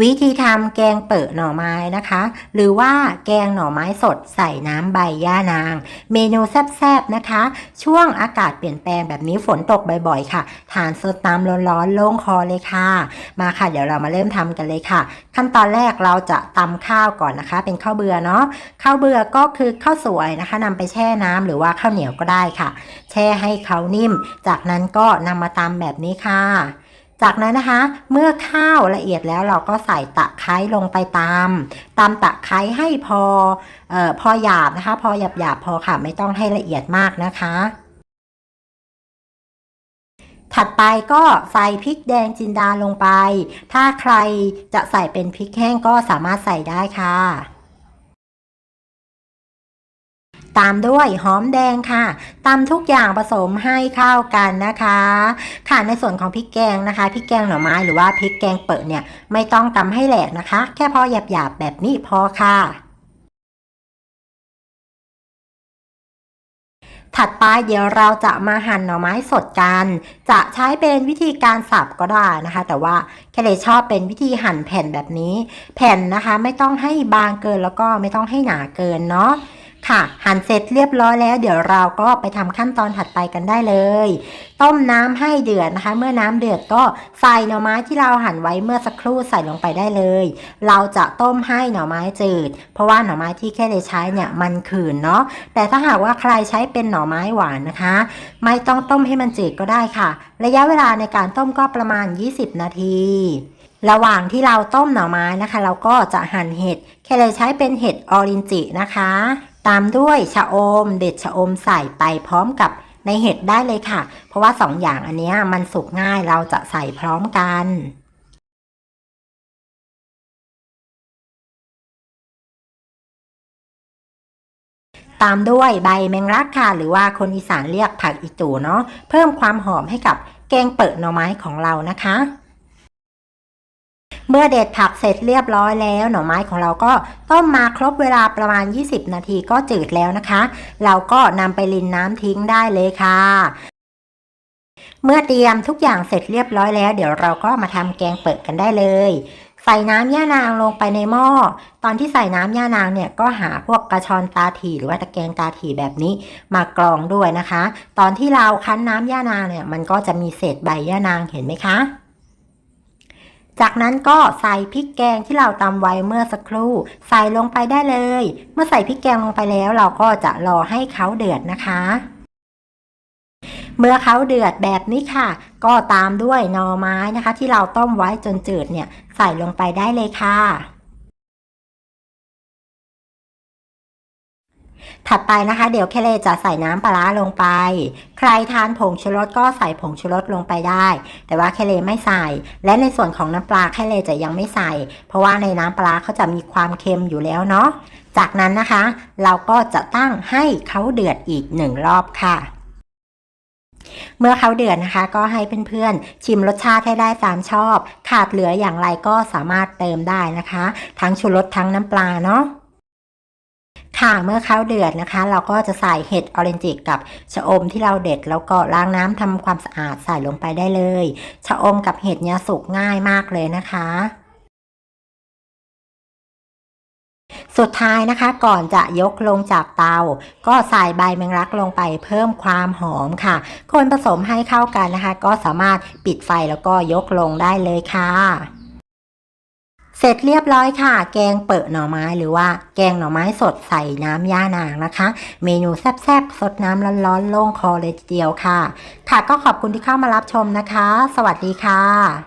วิธีทำแกงเปิดหน่อไม้นะคะ หรือว่าแกงหน่อไม้สดใส่น้ำใบย่านาง เมนูแซ่บๆนะคะ ช่วงอากาศเปลี่ยนแปลงแบบนี้ฝนตกบ่อยๆ ค่ะทานสดน้ำร้อนๆโล่งคอเลยค่ะ มาค่ะ เดี๋ยวเรามาเริ่มทำกันเลยค่ะ ขั้นตอนแรกเราจะตำข้าวก่อนนะคะ เป็นข้าวเบื่อเนาะข้าวเบื่อก็คือข้าวสวยนะคะนำไปแช่น้ำหรือว่าข้าวเหนียวก็ได้ค่ะ แช่ให้เขานิ่ม จากนั้นก็นำมาตำแบบนี้ค่ะ จากนั้นนะคะ เมื่อข้าวละเอียดแล้วเราก็ใส่ตะไคร้ลงไปตามตามตะไคร้ให้พอออพอหยาบนะคะ พอหยาบหยาบพอค่ะไม่ต้องให้ละเอียดมากนะคะ ถัดไปก็ใส่พริกแดงจินดาลงไป ถ้าใครจะใส่เป็นพริกแห้งก็สามารถใส่ได้ค่ะ ตามด้วยหอมแดงค่ะตำทุกอย่างผสมให้เข้ากันนะคะ ค่ะในส่วนของพริกแกงนะคะพริกแกงหน่อไม้หรือว่าพริกแกงเปิดเนี่ยไม่ต้องตำให้แหลกนะคะ แค่พอหยาบๆแบบนี้พอค่ะถัดไปเดี๋ยวเราจะมาหั่นหน่อไม้สดกัน จะใช้เป็นวิธีการสับก็ได้นะคะ แต่ว่าแคเลชอบเป็นวิธีหั่นแผ่นแบบนี้ แผ่นนะคะ ไม่ต้องให้บางเกินแล้วก็ไม่ต้องให้หนาเกินเนาะ ค่ะ หั่นเสร็จเรียบร้อยแล้ว เดี๋ยวเราก็ไปทำขั้นตอนถัดไปกันได้เลย ต้มน้ำให้เดือดนะคะ เมื่อน้ำเดือดก็ใส่หน่อไม้ที่เราหั่นไว้เมื่อสักครู่ใส่ลงไปได้เลย เราจะต้มให้หน่อไม้จืด เพราะว่าหน่อไม้ที่แค่เลยใช้เนี่ยมันขืนเนาะแต่ถ้าหากว่าใครใช้เป็นหน่อไม้หวานนะคะ ไม่ต้องต้มให้มันจืดก็ได้ค่ะ ระยะเวลาในการต้มก็ประมาณ 20 นาทีระหว่างที่เราต้มหน่อไม้นะคะ เราก็จะหั่นเห็ดแค่เลยใช้เป็นเห็ดออรินจินะคะ ตามด้วยชะอม เด็ดชะอมใส่ไปพร้อมกับในเห็ดได้เลยค่ะ เพราะว่าสองอย่างอันนี้มันสุกง่ายเราจะใส่พร้อมกันตามด้วยใบแมงลักค่ะ หรือว่าคนอีสานเรียกผักอีตูเนาะเพิ่มความหอมให้กับแกงเปิดหน่อไม้ของเรานะคะ เมื่อเด็ดผักเสร็จเรียบร้อยแล้ว หน่อไม้ของเราก็ต้มมาครบเวลาประมาณ 20 นาทีก็จืดแล้วนะคะ เราก็นำไปรินน้ำทิ้งได้เลยค่ะเมื่อเตรียมทุกอย่างเสร็จเรียบร้อยแล้ว เดี๋ยวเราก็มาทำแกงเปิดกันได้เลย ใส่น้ำย่านางลงไปในหม้อ ตอนที่ใส่น้ำย่านางเนี่ยก็หาพวกกระชอนตาถี่หรือว่าตะแกรงตาถี่แบบนี้มากรองด้วยนะคะ ตอนที่เราคั้นน้ำย่านางเนี่ยมันก็จะมีเศษใบย่านางเห็นไหมคะ จากนั้นก็ใส่พริกแกงที่เราตำไว้เมื่อสักครู่ ใส่ลงไปได้เลย เมื่อใส่พริกแกงลงไปแล้วเราก็จะรอให้เขาเดือดนะคะ เมื่อเขาเดือดแบบนี้ค่ะ ก็ตามด้วยนอไม้นะคะ ที่เราต้มไว้จนจืดเนี่ย ใส่ลงไปได้เลยค่ะ ถัดไปนะคะ เดี๋ยวแคเลจะใส่น้ำปลาร้าลงไป ใครทานผงชูรสก็ใส่ผงชูรสลงไปได้ แต่ว่าแคเลไม่ใส่ และในส่วนของน้ำปลาแคเลจะยังไม่ใส่ เพราะว่าในน้ำปลาเขาจะมีความเค็มอยู่แล้วเนาะ จากนั้นนะคะ เราก็จะตั้งให้เขาเดือดอีกหนึ่งรอบค่ะเมื่อเขาเดือดนะคะ ก็ให้เพื่อนๆ ชิมรสชาติให้ได้ตามชอบ ขาดเหลืออย่างไรก็สามารถเติมได้นะคะ ทั้งชูรสทั้งน้ำปลาเนาะ ค่ะเมื่อเขาเดือดนะคะ เราก็จะใส่เห็ดออเรนจิกับชะอมที่เราเด็ดแล้วก็ล้างน้ำทำความสะอาดใส่ลงไปได้เลย ชะอมกับเห็ดเนี่ยสุกง่ายมากเลยนะคะสุดท้ายนะคะก่อนจะยกลงจากเตา ก็ใส่ใบแมงลักลงไปเพิ่มความหอมค่ะ คนผสมให้เข้ากันนะคะ ก็สามารถปิดไฟแล้วก็ยกลงได้เลยค่ะ เสร็จเรียบร้อยค่ะ แกงเปิดหน่อไม้หรือว่าแกงหน่อไม้สดใส่น้ำย่านางนะคะ เมนูแซ่บๆสดน้ำร้อนๆโล่งคอเลยทีเดียวค่ะ ค่ะก็ขอบคุณที่เข้ามารับชมนะคะ สวัสดีค่ะ